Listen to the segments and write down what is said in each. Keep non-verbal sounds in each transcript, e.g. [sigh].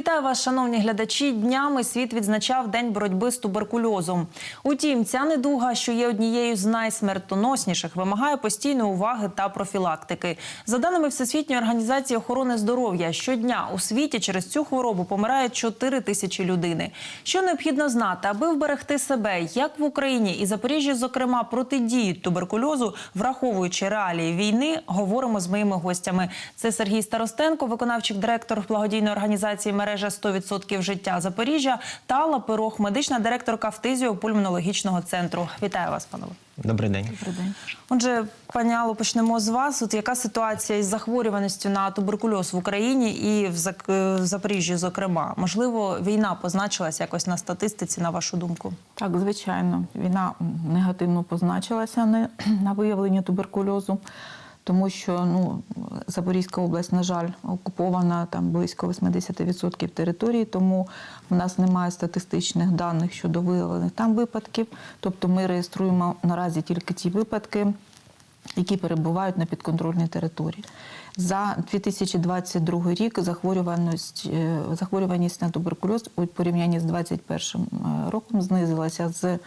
Вітаю вас, шановні глядачі. Днями світ відзначав День боротьби з туберкульозом. Утім, ця недуга, що є однією з найсмертоносніших, вимагає постійної уваги та профілактики. За даними Всесвітньої організації охорони здоров'я, щодня у світі через цю хворобу помирає 4 тисячі людини. Що необхідно знати, аби вберегти себе, як в Україні і Запоріжжі, зокрема, протидіють туберкульозу, враховуючи реалії війни, говоримо з моїми гостями. Це Сергій Старостенко, виконавчий директор благодійної організації мережа 100% життя Запоріжжя та Алла Пирог, медична директорка фтизіо-пульмонологічного центру. Вітаю вас, панове. Добрий день. Добрий день. Отже, пані Алло, почнемо з вас. От яка ситуація із захворюваністю на туберкульоз в Україні і в е, Запоріжжі, зокрема? Можливо, війна позначилась якось на статистиці, на вашу думку? Так, звичайно, війна негативно позначилася на, [clears throat] на виявленні туберкульозу, тому що ну, Запорізька область, на жаль, окупована там близько 80% території, тому в нас немає статистичних даних щодо виявлених там випадків. Тобто ми реєструємо наразі тільки ті випадки, які перебувають на підконтрольній території. За 2022 рік захворюваність, е, захворюваність на туберкульоз у порівнянні з 2021 роком знизилася з,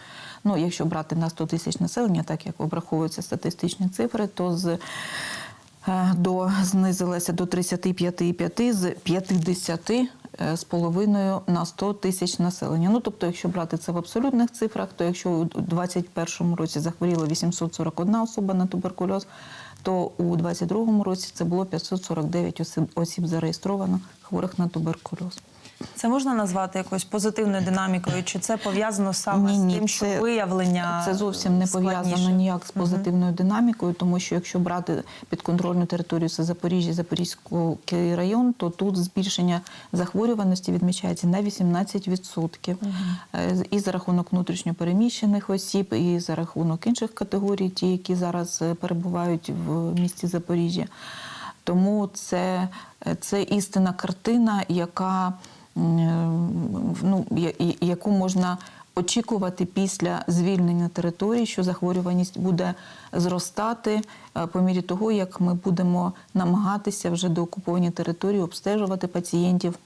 ну, якщо брати на 100 тисяч населення, так як обраховуються статистичні цифри, то з е, до знизилася до 35,5 з 50 е, з половиною на 100 тисяч населення. Ну тобто, якщо брати це в абсолютних цифрах, то якщо у 2021 році захворіло 841 особа на туберкульоз, то у 2022 році це було 549 осіб, зареєстровано хворих на туберкульоз. Це можна назвати якоюсь позитивною динамікою? Чи це пов'язано саме Ні, з тим, що це- виявлення Це зовсім не пов'язано ніяк з позитивною динамікою, тому що якщо брати підконтрольну територію це Запоріжжя, Запорізький район, то тут збільшення захворюваності відмічається на 18%. Е, І за рахунок внутрішньопереміщених осіб, і за рахунок інших категорій, ті, які зараз е, перебувають в місті Запоріжжя. Тому це, це істинна картина, яка ну, яку можна очікувати після звільнення території, що захворюваність буде зростати е, по мірі того, як ми будемо намагатися вже до окуповані території обстежувати пацієнтів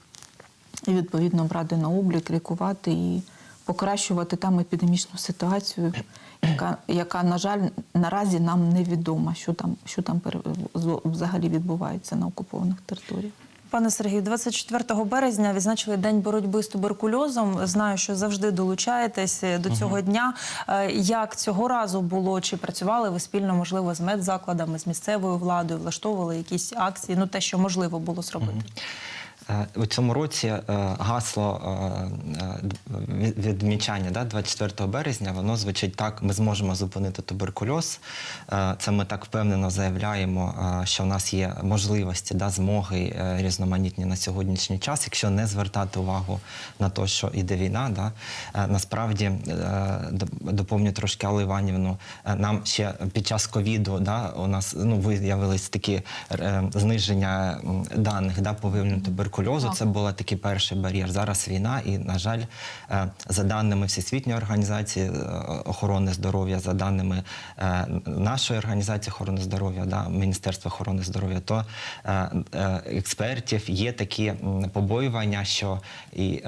і відповідно брати на облік, лікувати і покращувати там епідемічну ситуацію, яка, яка на жаль, наразі нам невідома, що там, що там взагалі відбувається на окупованих територіях. Пане Сергію, 24 березня відзначили День боротьби з туберкульозом. Знаю, що завжди долучаєтесь до цього дня. Е, Як цього разу було? Чи працювали ви спільно, можливо, з медзакладами, з місцевою владою, влаштовували якісь акції? Ну те, що можливо було зробити. Е, У цьому році е, гасло е, е, від- відмічання да, 24 березня, воно звучить так: ми зможемо зупинити туберкульоз. Е, Це ми так впевнено заявляємо, е, що в нас є можливості, да, змоги е, різноманітні на сьогоднішній час, якщо не звертати увагу на те, що іде війна. Да. Е, Насправді е, доповню трошки Аллу Іванівну. е, Нам ще під час ковіду да, у нас ну, виявились такі е, зниження даних да, по виявленню туберкульозу. Це був такий перший бар'єр. Зараз війна, і, на жаль, е, за даними Всесвітньої організації е, охорони здоров'я, за даними е, нашої організації охорони здоров'я, да, Міністерства охорони здоров'я, то експертів є такі побоювання, що і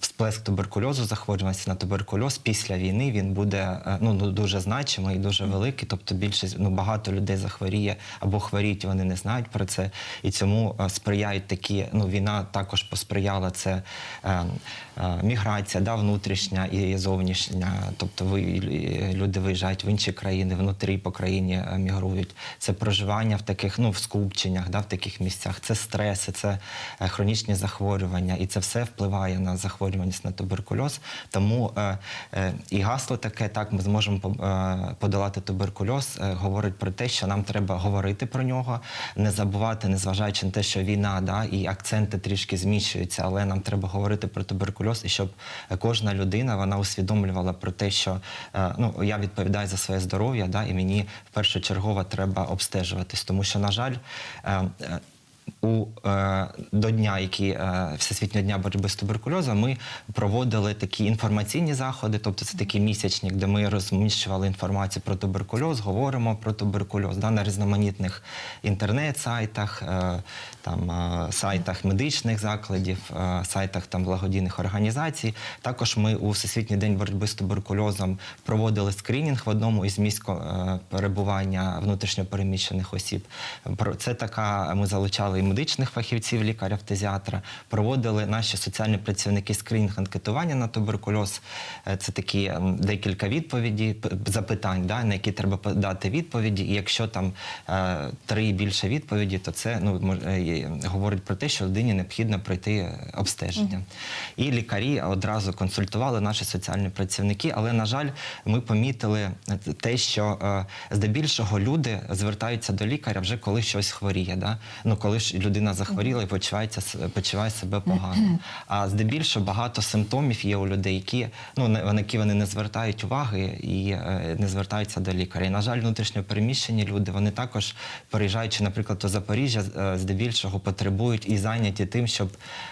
всплеск туберкульозу, захворюваності на туберкульоз після війни він буде ну, ну, дуже значимий і дуже великий. Тобто більшість ну, багато людей захворіє або хворіють, вони не знають про це. І цьому сприяють такі. Ну, війна також посприяла це е, е, міграція, да, внутрішня і зовнішня. Тобто ви е, люди виїжджають в інші країни, внутрі по країні е, мігрують. Це проживання в таких ну в скупченнях, да, в таких місцях. Це стреси, це е, хронічні захворювання, і це все впливає на захворюваність на туберкульоз. Тому е, е, і гасло таке, так ми зможемо подолати туберкульоз, е, говорить про те, що нам треба говорити про нього, не забувати, незважаючи на те, що війна, да, і акценти трішки зміщуються, але нам треба говорити про туберкульоз, і щоб кожна людина вона усвідомлювала про те, що е, ну я відповідаю за своє здоров'я, да, і мені першочергово треба обстежуватись, тому що, на жаль, е, е, у е, до дня, які е, Всесвітнього дня боротьби з туберкульозом, ми проводили такі інформаційні заходи, тобто це такий місячник, де ми розміщували інформацію про туберкульоз, говоримо про туберкульоз да, на різноманітних інтернет-сайтах, е, там сайтах медичних закладів, сайтах там благодійних організацій. Також ми у Всесвітній день боротьби з туберкульозом проводили скринінг в одному із місць перебування внутрішньопереміщених осіб. Про це така. Ми залучали медичних фахівців, лікаря, фтизіатра, проводили наші соціальні працівники скринінг анкетування на туберкульоз. Е, Це такі декілька відповідей, запитань, да, на які треба дати відповіді. І якщо там е, три і більше відповіді, то це ну мож- е, говорить про те, що людині необхідно пройти е, обстеження. І лікарі одразу консультували наші соціальні працівники. Але на жаль, ми помітили те, що здебільшого люди звертаються до лікаря вже коли щось хворіє. Да? Ну коли ж людина захворіла і почувається почуває себе погано. А здебільшого багато симптомів є у людей, які ну на які вони не звертають уваги і е, не звертаються до лікаря. І, на жаль, внутрішньо переміщені люди вони також переїжджаючи, наприклад, до Запоріжжя, е, здебільшого потребують і зайняті тим, щоб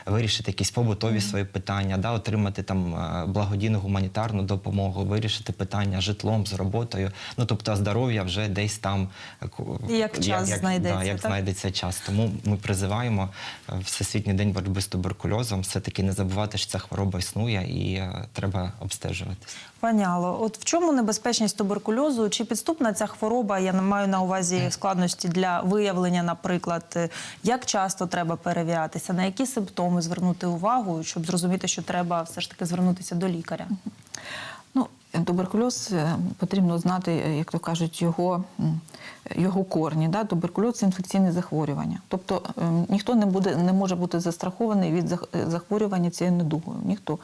вирішити якісь побутові свої питання, да, отримати там е, благодійну гуманітарну допомогу, вирішити питання житлом, з роботою. Ну тобто здоров'я вже десь там І як час знайдеться, Да, як так? знайдеться час. Тому ми призиваємо е, Всесвітній день боротьби з туберкульозом все-таки не забувати, що ця хвороба існує і е, треба обстежуватись. Пані Алло, от в чому небезпечність туберкульозу? Чи підступна ця хвороба? Я маю на увазі складності для виявлення, наприклад, Е, як часто треба перевірятися, на які симптоми звернути увагу, щоб зрозуміти, що треба все ж таки звернутися до лікаря? Ну, туберкульоз е, потрібно знати, е, як то кажуть, його, його корні. Да? Туберкульоз це інфекційне захворювання. Тобто е, ніхто не буде не може бути застрахований від е, захворювання цією недугою. Ніхто.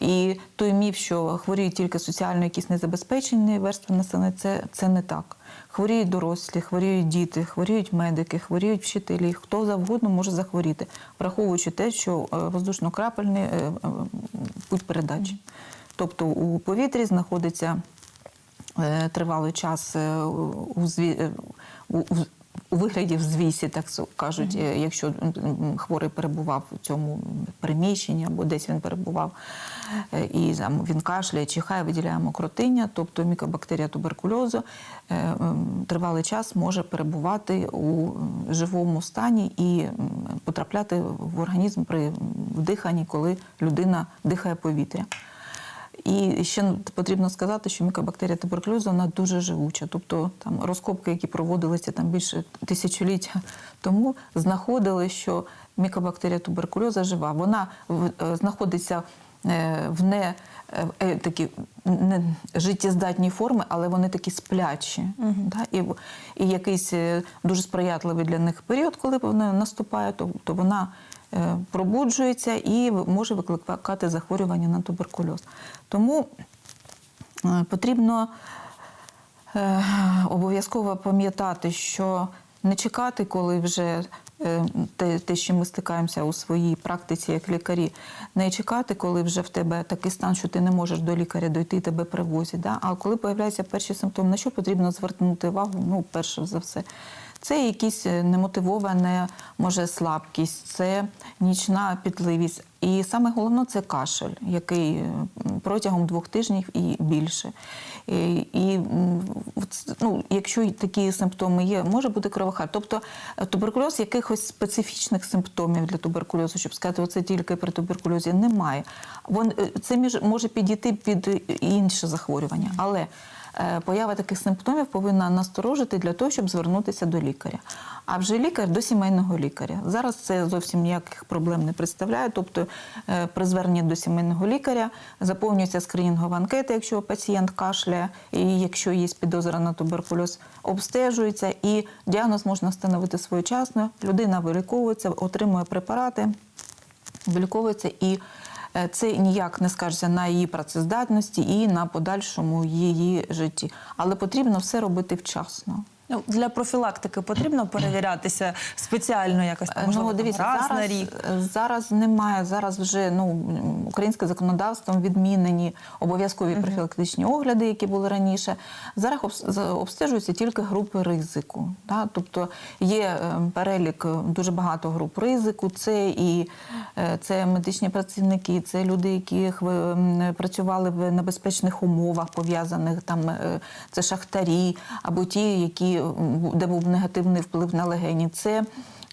І той міф, що хворіють тільки соціально якісь незабезпечені верстви населення, це, це не так. Хворіють дорослі, хворіють діти, хворіють медики, хворіють вчителі, хто завгодно може захворіти, враховуючи те, що е, воздушно-крапельний е, е, путь передачі. Тобто у повітрі знаходиться е, тривалий час е, у, зві- е, у, вигляді взвісі, так кажуть, якщо хворий перебував у цьому приміщенні або десь він перебував, і там, він кашляє, чихає, виділяє мокротиння, тобто мікобактерія туберкульозу тривалий час може перебувати у живому стані і потрапляти в організм при вдиханні, коли людина дихає повітря. І ще потрібно сказати, що мікобактерія туберкульозу вона дуже живуча. Тобто там розкопки, які проводилися там більше тисячоліття тому, знаходили, що мікобактерія туберкульозу жива. Вона е, знаходиться е, в не е, такі не життєздатні форми, але вони такі сплячі. Да? І, і якийсь дуже сприятливий для них період, коли вона наступає, то, то вона пробуджується і може викликати захворювання на туберкульоз. Тому е, потрібно е, обов'язково пам'ятати, що не чекати, коли вже е, те, те, чим ми стикаємося у своїй практиці як лікарі, не чекати, коли вже в тебе такий стан, що ти не можеш до лікаря дойти, тебе привозять. Да? А коли появляються перші симптоми, на що потрібно звернути увагу? Ну, перше за все. Це якісь е, немотивована, може, слабкість, це нічна пітливість. І саме головне це кашель, який е, протягом двох тижнів і більше. І, і ну, якщо такі симптоми є, може бути кровохар. Тобто е, туберкульоз якихось специфічних симптомів для туберкульозу, щоб сказати, оце тільки при туберкульозі, немає. Вон, це може підійти під інше захворювання. Але поява таких симптомів повинна насторожити для того, щоб звернутися до лікаря. А вже лікар до сімейного лікаря. Зараз це зовсім ніяких проблем не представляє. Тобто, е, при зверненні до сімейного лікаря заповнюється скринінгова анкета, якщо пацієнт кашляє, і якщо є підозра на туберкульоз, обстежується, і діагноз можна встановити своєчасно. Людина виліковується, отримує препарати виліковується і е, це ніяк не скажеться на її працездатності і на подальшому її житті. Але потрібно все робити вчасно. Ну, для профілактики потрібно перевірятися спеціально якось Е, можливо, ну, дивіться, раз зараз, на рік. е, зараз немає. Зараз вже ну українським законодавством відмінені обов'язкові профілактичні огляди, які були раніше. Зараз обстежуються тільки групи ризику. Да? Тобто є е, перелік дуже багато груп ризику. Це і це медичні працівники, це люди, які працювали в небезпечних умовах, пов'язаних там це шахтарі або ті, які де був негативний вплив на легені. Це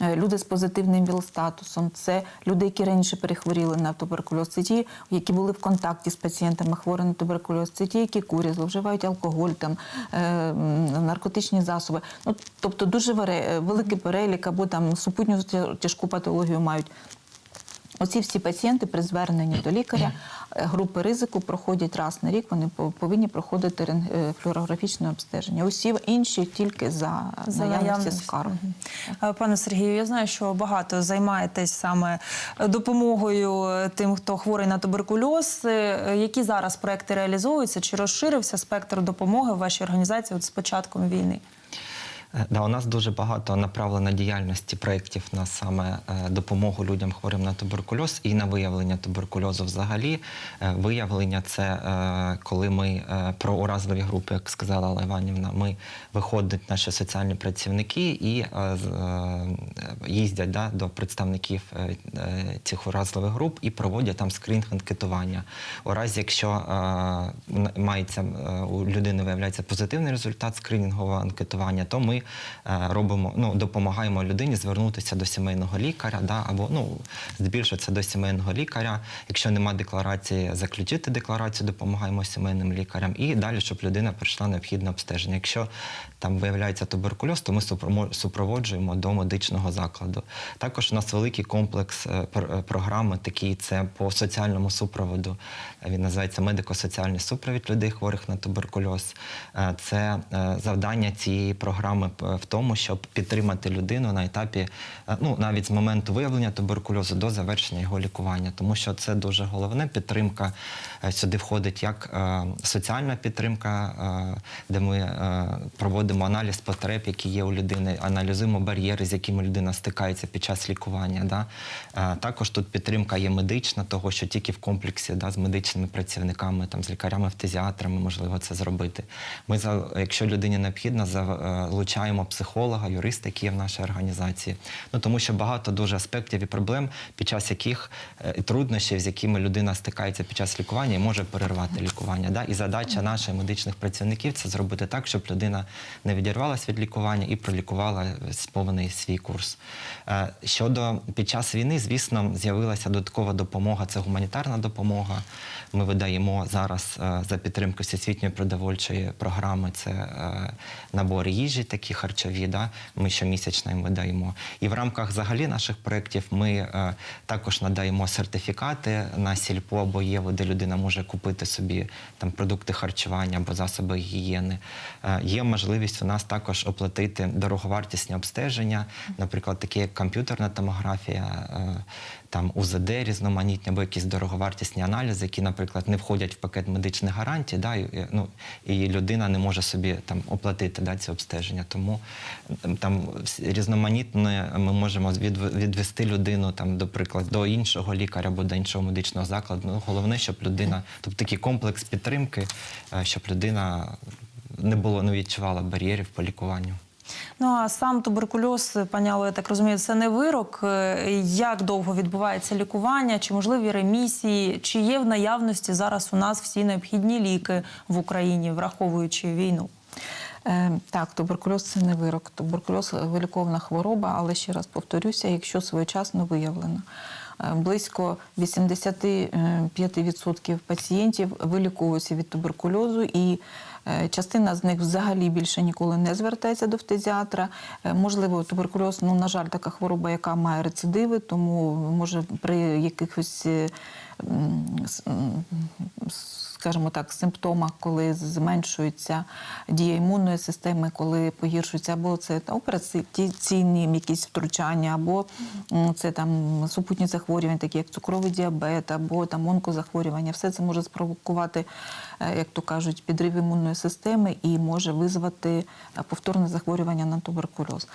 Е, люди з позитивним ВІЛ-статусом, це люди, які раніше перехворіли на туберкульоз, це ті, які були в контакті з пацієнтами хворими на туберкульоз, це ті, які курять, зловживають алкоголь, там, е, наркотичні засоби. Ну, тобто дуже вере- великий перелік або там супутню тяжку патологію мають. Оці всі пацієнти при зверненні до лікаря е, групи ризику проходять раз на рік. Вони повинні проходити е, флюорографічне обстеження. Усі інші тільки за, За наявності скарг. Е, Пане Сергію, я знаю, що багато займаєтесь саме допомогою тим, хто хворий на туберкульоз. Які зараз проекти реалізуються? Чи розширився спектр допомоги в вашій організації от з початком війни? Е, Да, у нас дуже багато направлено діяльності проєктів на саме е, допомогу людям хворим на туберкульоз і на виявлення туберкульозу взагалі. Е, Виявлення це коли ми про уразливі групи, як сказала Алла Іванівна, ми виходять наші соціальні працівники і їздять да, до представників цих уразливих груп і проводять там скринінг анкетування. У разі, якщо мається у людини виявляється позитивний результат скринінгового анкетування, то ми е, робимо, ну, допомагаємо людині звернутися до сімейного лікаря, да, або ну, здебільшого до сімейного лікаря. Якщо немає декларації, заключити декларацію, допомагаємо сімейним лікарям. І далі, щоб людина пройшла необхідне обстеження. Якщо там виявляється туберкульоз, то ми супроводжуємо до медичного закладу. Також у нас великий комплекс е, е, програми, такий це по соціальному супроводу. Він називається медико-соціальний супровід людей хворих на туберкульоз. Це завдання цієї програми п- в тому, щоб підтримати людину на етапі, е, ну навіть з моменту виявлення туберкульозу до завершення його лікування, тому що це дуже головне. Підтримка е, сюди входить як е, соціальна підтримка, де ми проводимо аналіз потреб, які є у людини, аналізуємо бар'єри, з якими людина стикається під час лікування. Да? Також тут підтримка є медична, того що тільки в комплексі да, з медичними працівниками, там, з лікарями, фтизіатрами можливо це зробити. Ми, якщо людині необхідно, залучаємо психолога, юриста, який є в нашій організації. Ну, тому що багато дуже аспектів і проблем, під час яких е, і труднощів, з якими людина стикається під час лікування і може перервати лікування. Да? І задача наших медичних працівників це зробити так, щоб людина не відірвалася від лікування і пролікувала повний свій курс. Е, Щодо під час війни, звісно, з'явилася додаткова допомога, це гуманітарна допомога. Ми видаємо зараз е, за підтримки всесвітньої продовольчої програми. Це е, набори їжі, такі харчові. Да? Ми щомісячно їм видаємо. І в рамках взагалі наших проєктів ми е, також надаємо сертифікати на сільпо або ЄВО, де людина може купити собі там продукти харчування або засоби гігієни. Е, Є можливість у нас також оплатити дороговартісні обстеження, наприклад, такі як комп'ютерна томографія, е, там УЗД різноманітні або якісь дороговартісні аналізи, які, наприклад, не входять в пакет медичних гарантій, да, і, ну, і людина не може собі там оплатити да, ці обстеження. Тому там різноманітне ми можемо відвести людину там, до приклад, до іншого лікаря або до іншого медичного закладу. Ну, головне, щоб людина, тобто такий комплекс підтримки, е, щоб людина не було, не відчувала бар'єрів по лікуванню. Ну а сам туберкульоз, пані Алло, я так розумію, це не вирок. Е, Як довго відбувається лікування, чи можливі ремісії, чи є в наявності зараз у нас всі необхідні ліки в Україні, враховуючи війну? Е, Так, туберкульоз це не вирок. Туберкульоз вилікована хвороба, але ще раз повторюся, якщо своєчасно виявлено. Е, Близько 85% пацієнтів виліковуються від туберкульозу, і е, частина з них взагалі більше ніколи не звертається до фтизіатра. Е, Можливо, туберкульоз, ну, на жаль, така хвороба, яка має рецидиви, тому може при якихось. Скажімо так, симптомах, коли зменшується дія імунної системи, коли погіршується або це операційні якісь втручання, або це там супутні захворювання, такі як цукровий діабет, або там онкозахворювання, все це може спровокувати, е, як то кажуть, підрив імунної системи і може визвати е, повторне захворювання на туберкульоз.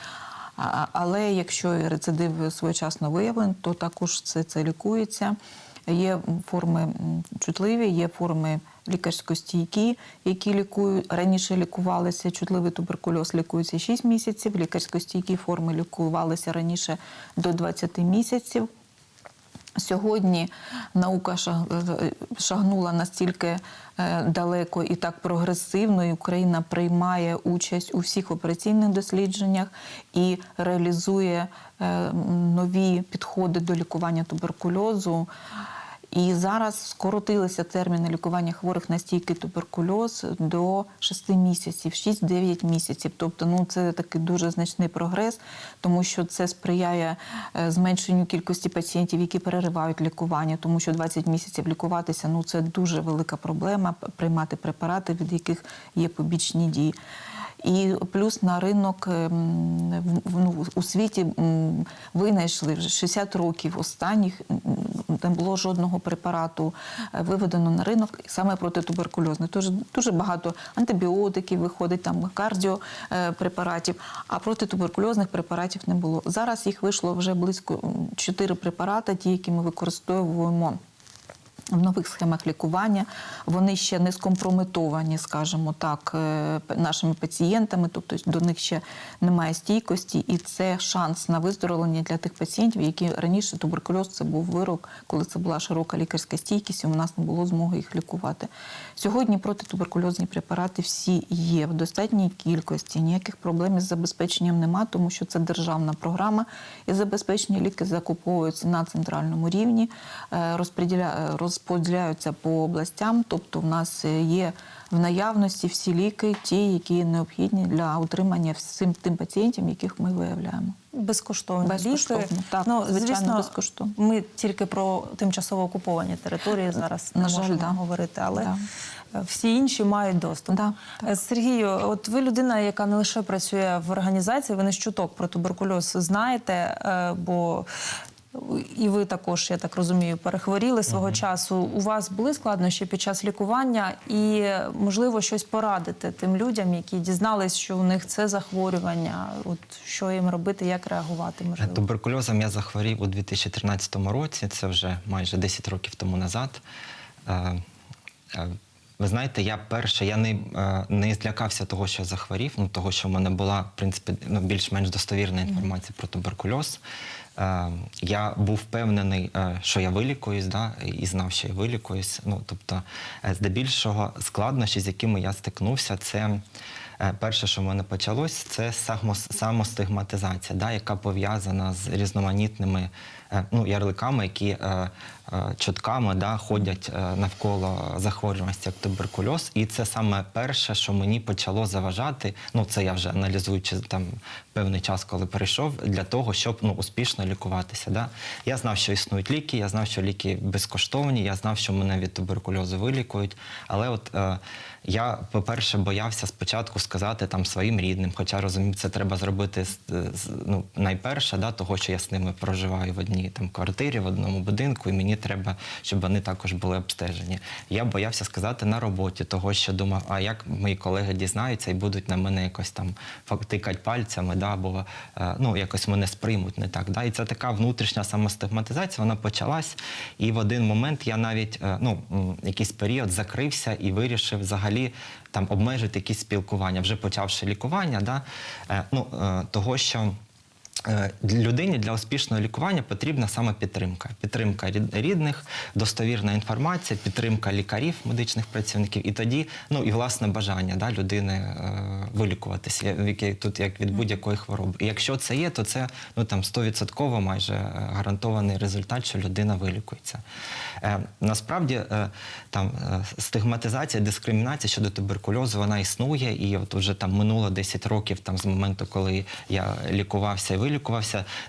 Але якщо рецидив своєчасно виявлений, то також це, це лікується. Є форми чутливі, є форми лікарсько-стійкі, які лікують раніше лікувалися. Чутливий туберкульоз лікується 6 місяців. Лікарсько-стійкі форми лікувалися раніше до 20 місяців. Сьогодні наука шаг- шагнула настільки е, далеко і так прогресивно, і Україна приймає участь у всіх операційних дослідженнях і реалізує е, нові підходи до лікування туберкульозу. І зараз скоротилися терміни лікування хворих на стійкий туберкульоз до 6 місяців, 6-9 місяців. Тобто, ну це такий дуже значний прогрес, тому що це сприяє е, зменшенню кількості пацієнтів, які переривають лікування, тому що 20 місяців лікуватися ну це дуже велика проблема приймати препарати, від яких є побічні дії. І плюс на ринок ем, ну, у світі винайшли вже 60 років останніх не було жодного препарату е, виведено на ринок саме проти туберкульозних. Тож дуже багато антибіотиків виходить, там кардіопрепаратів, а проти туберкульозних препаратів не було. Зараз їх вийшло вже близько 4 препарати, ті, які ми використовуємо в нових схемах лікування вони ще не скомпрометовані, скажімо так, е, нашими пацієнтами, тобто до них ще немає стійкості, і це шанс на виздоровлення для тих пацієнтів, які раніше туберкульоз це був вирок, коли це була широка лікарська стійкість, і у нас не було змоги їх лікувати. Сьогодні протитуберкульозні препарати всі є в достатній кількості. Ніяких проблем із забезпеченням нема, тому що це державна програма, і забезпечені ліки закуповуються на центральному рівні, е, розподіляються по областям. Тобто, в нас е, є в наявності всі ліки, ті, які необхідні для утримання всім тим пацієнтам, яких ми виявляємо. Безкоштовні Безкоштовно, ліки. так, ну, звичайно, звісно, безкоштовно. Ми тільки про тимчасово окуповані території зараз не На жаль, можемо да. говорити, але Да. всі інші мають доступ. Да, Е, Сергію, от ви людина, яка не лише працює в організації, ви не з чуток про туберкульоз знаєте, е, бо. І ви також, я так розумію, перехворіли свого часу. У вас були складнощі під час лікування, і можливо щось порадити тим людям, які дізнались, що у них це захворювання. От що їм робити, як реагувати можливо. Туберкульозом я захворів у 2013 році, це вже майже 10 років тому назад. Е, е, Ви знаєте, я перше, я не, е, не злякався того, що захворів, ну того, що в мене була в принципі ну, більш-менш достовірна інформація про туберкульоз. Е, Я був впевнений, е, що я вилікуюсь, да, і знав, що я вилікуюсь. Ну, тобто, е, здебільшого складнощі, з якими я стикнувся, це Перше, що в мене почалось, це самостигматизація, да, яка пов'язана з різноманітними е, ну, ярликами, які е, е, чутками да, ходять е, навколо захворюваності як туберкульоз. І це саме перше, що мені почало заважати. Ну, це я вже аналізуючи там певний час, коли перейшов, для того, щоб ну, успішно лікуватися. Да. Я знав, що існують ліки, я знав, що ліки безкоштовні, я знав, що мене від туберкульозу вилікують. Але от е, я, по-перше, боявся спочатку сказати там своїм рідним, хоча розумів, це треба зробити ну, найперше, да, того, що я з ними проживаю в одній там квартирі, в одному будинку, і мені треба, щоб вони також були обстежені. Я боявся сказати на роботі, того, що думав, а як мої колеги дізнаються і будуть на мене якось там тикати пальцями, да, або е, ну, якось мене сприймуть не так. Да? І це така внутрішня самостигматизація, вона почалась. І в один момент я навіть е, ну, якийсь період закрився і вирішив взагалі там обмежити якісь спілкування, вже почавши лікування, да? е, ну, е, того, що. Е, Людині для успішного лікування потрібна саме підтримка. Підтримка рідних, достовірна інформація, підтримка лікарів, медичних працівників, і тоді, ну і власне бажання да, людини е, вилікуватися, як, як- тут як від будь-якої хвороби. І якщо це є, то це ну там 100% майже е, гарантований результат, що людина вилікується. Е, насправді е, там е, стигматизація, дискримінація щодо туберкульозу вона існує, і от вже там минуло 10 років там з моменту, коли я лікувався і вилікувався.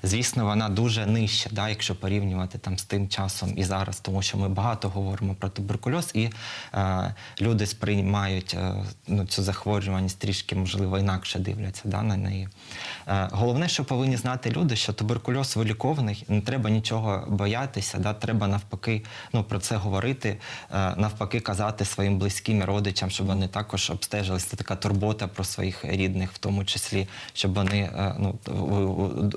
Звісно, вона дуже нижча, да, якщо порівнювати там з тим часом і зараз, тому що ми багато говоримо про туберкульоз, і е, люди сприймають е, ну, цю захворюваність трішки, можливо, інакше дивляться да, на неї. Е, головне, що повинні знати люди, що туберкульоз вилікований, не треба нічого боятися, да, треба навпаки ну, про це говорити, е, навпаки, казати своїм близьким і родичам, щоб вони також обстежилися. Це така турбота про своїх рідних, в тому числі, щоб вони е, ну,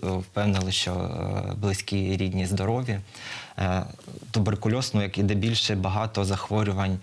впевнили, що е, близькі рідні здорові. Е, Туберкульоз, ну як іде більше багато захворювань.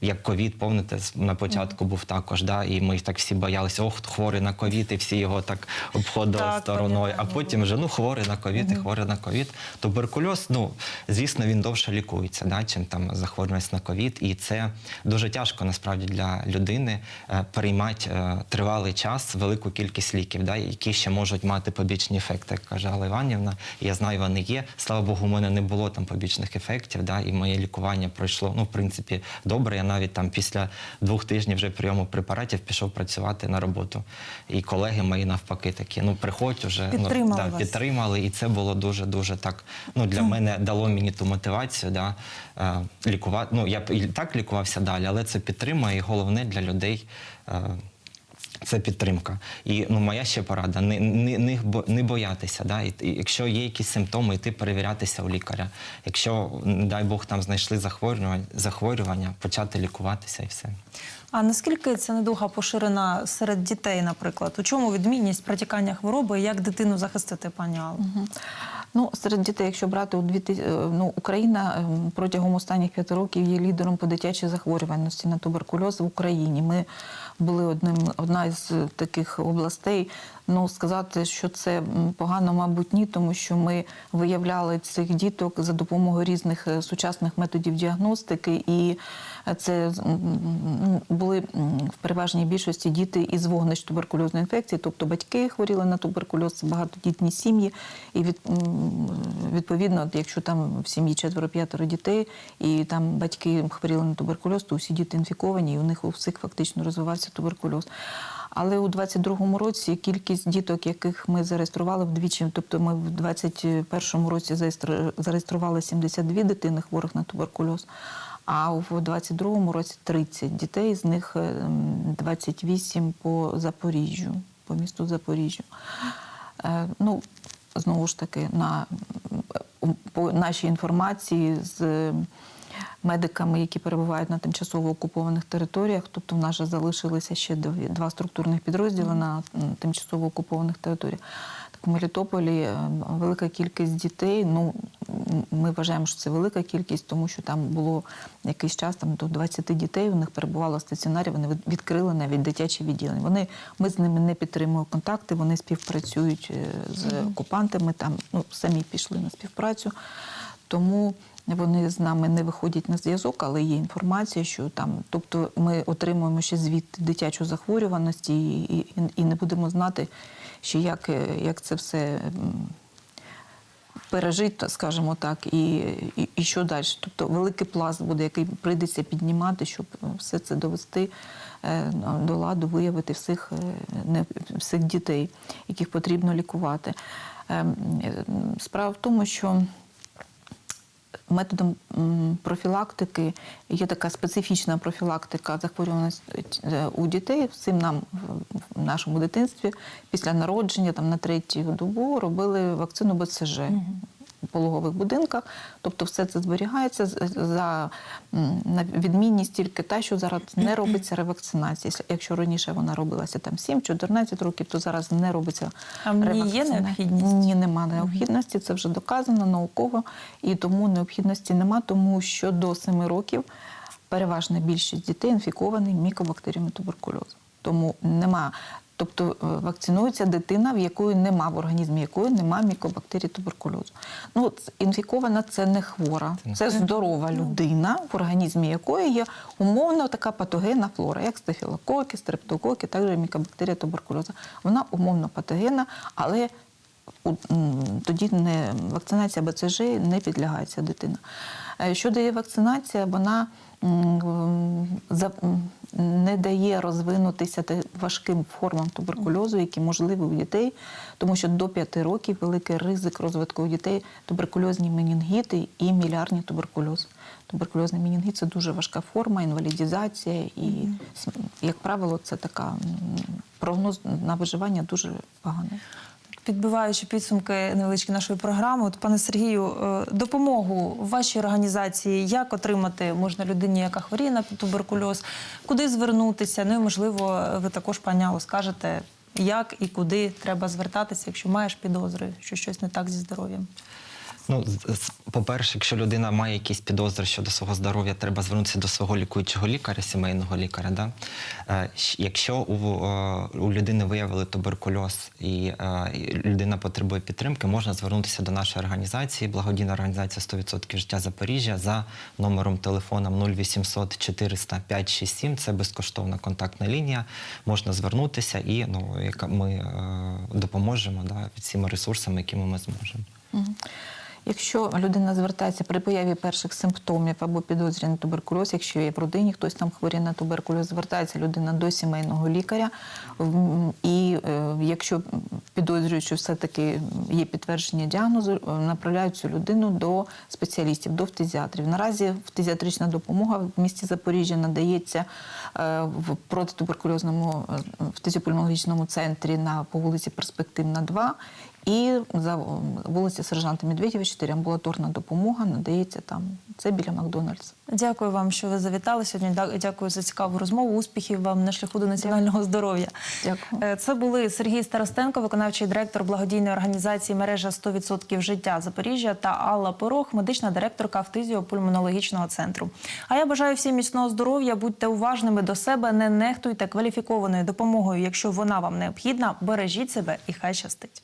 Як ковід, помните, на початку був також, да, і ми так всі боялися, ох, хворий на ковід, і всі його так обходили Так, стороною. А потім вже ну хворий на ковід і хворий на ковід. Туберкульоз, ну звісно, він довше лікується, да, чим там захворюваність на ковід. І це дуже тяжко насправді для людини е, приймати е, тривалий час велику кількість ліків, да, які ще можуть мати побічні ефекти, як каже Алла Іванівна. Я знаю, вони є. Слава Богу, у мене не було там побічних ефектів, да, і моє лікування пройшло ну, в принципі, добре. Я навіть там після двох тижнів вже прийому препаратів пішов працювати на роботу. І колеги мої навпаки такі, ну приходь уже Підтримали ну, вас. підтримали, і це було дуже дуже так. Ну для мене дало мені ту мотивацію, да, е, лікувати. Ну я і так лікувався далі, але це підтримує, і головне для людей. Е, це підтримка. І ну, моя ще порада: не, не, не, бо- не боятися. Да? І, і якщо є якісь симптоми, йти перевірятися у лікаря. Якщо, не дай Бог, там знайшли захворювання, захворювання почати лікуватися і все. А наскільки ця недуга поширена серед дітей, наприклад? У чому відмінність протікання хвороби? і Як дитину захистити, пані Алло? Ну, серед дітей, якщо брати у 2000, е, ну, Україна ем, протягом останніх п'яти років є лідером по дитячій захворюваності на туберкульоз в Україні. Ми були одним одна із таких областей. Ну, сказати, що це погано, мабуть, ні, тому що ми виявляли цих діток за допомогою різних е, сучасних методів діагностики, і це були в переважній більшості діти із вогнищ туберкульозної інфекції, тобто батьки хворіли на туберкульоз, багатодітні сім'ї, і від, відповідно, якщо там в сім'ї четверо-п'ятеро дітей, і там батьки хворіли на туберкульоз, то усі діти інфіковані, і у них у всіх фактично розвивався туберкульоз. Але у 22-му році кількість діток, яких ми зареєстрували вдвічі, тобто ми в 21-му році зареєстр- зареєстрували 72 дитини хворих на туберкульоз, а в 22-му році 30 дітей, з них е, м, 28 по Запоріжжю, по місту Запоріжжю. Е, Ну, знову ж таки, на, по нашій інформації з медиками, які перебувають на тимчасово окупованих територіях, тобто в нас же залишилися ще дві- два структурних підрозділи на тимчасово окупованих територіях. Так у Мелітополі е, велика кількість дітей. Ну ми вважаємо, що це велика кількість, тому що там було якийсь час, там до 20 дітей у них перебувало в стаціонарі. Вони відкрили навіть дитячі відділення. Вони ми з ними не підтримуємо контакти. Вони співпрацюють е, з окупантами. Там ну самі пішли на співпрацю. Тому вони з нами не виходять на зв'язок, але є інформація, що там, тобто ми отримуємо ще звіт дитячої захворюваності і, і, і не будемо знати, ще як, е, як це все пережити, скажімо так, і, і, і що далі. Тобто великий пласт буде, який прийдеться піднімати, щоб все це довести е, до ладу, виявити всіх, е, не, всіх дітей, яких потрібно лікувати. Ем, е, Справа в тому, що методом профілактики є така специфічна профілактика захворюваності е, у дітей. Всім нам в- нашому дитинстві після народження, там на третю добу, робили вакцину БЦЖ. Пологових будинках, тобто все це зберігається за на відмінність тільки та, що зараз [clears throat] не робиться ревакцинація. Якщо раніше вона робилася там 7-14 років, то зараз не робиться А є ревакцинація. необхідність? Ні, немає необхідності, це вже доказано науково, і тому необхідності нема, тому що до 7 років переважна більшість дітей інфіковані мікобактеріями туберкульозу. Тому нема Тобто е, вакцинується дитина, в якої нема в організмі, якої нема мікобактерій туберкульозу. Ну, інфікована це не хвора, це здорова людина, в організмі якої є умовно така патогенна флора, як стафілококи, стрептококи, також мікобактерія туберкульозу. Вона умовно патогенна, але тоді не вакцинація БЦЖ не підлягається дитина. Е, Що дає вакцинація, вона не дає розвинутися важким формам туберкульозу, які можливі у дітей, тому що до 5 років великий ризик розвитку у дітей туберкульозні менінгіти і мілярні туберкульоз. Туберкульозний менінгіт це дуже важка форма, інвалідізація, і, як правило, це така прогноз на виживання дуже поганий. Підбиваючи підсумки невеличкі нашої програми, от пане Сергію, е, допомогу вашій організації, як отримати можна людині, яка хворіє на туберкульоз, куди звернутися? Ну і можливо, ви також пані Алло, скажете, як і куди треба звертатися, якщо маєш підозри, що щось не так зі здоров'ям. Ну, по-перше, якщо людина має якісь підозри щодо свого здоров'я, треба звернутися до свого лікуючого лікаря, сімейного лікаря. Да? Е, Якщо у, е, у людини виявили туберкульоз і е, людина потребує підтримки, можна звернутися до нашої організації, благодійна організація 100% життя Запоріжжя за номером телефона 0800 400 567. Це безкоштовна контактна лінія. Можна звернутися і ну, ми допоможемо да, всіма ресурсами, якими ми зможемо. Якщо людина звертається при появі перших симптомів або підозрі на туберкульоз, якщо є в родині хтось там хворіє на туберкульоз, звертається людина до сімейного лікаря. І е, якщо підозрюють, що все-таки є підтвердження діагнозу, е, направляють цю людину до спеціалістів, до фтизіатрів. Наразі фтизіатрична допомога в місті Запоріжжя надається е, в протитуберкульозному фтизіопульмологічному центрі на по вулиці Перспективна 2. І за вулиці Сержанта Медведєва 4 амбулаторна допомога надається там. Це біля Макдональдс. Дякую вам, що ви завітали сьогодні. Дякую за цікаву розмову. Успіхів вам на шляху до національного здоров'я. Дякую. Е, Це були Сергій Старостенко, виконавчий директор благодійної організації мережа 100% життя Запоріжжя та Алла Порох, медична директорка фтизіопульмонологічного центру. А я бажаю всім міцного здоров'я. Будьте уважними до себе, не нехтуйте кваліфікованою допомогою. Якщо вона вам необхідна, бережіть себе і хай щастить.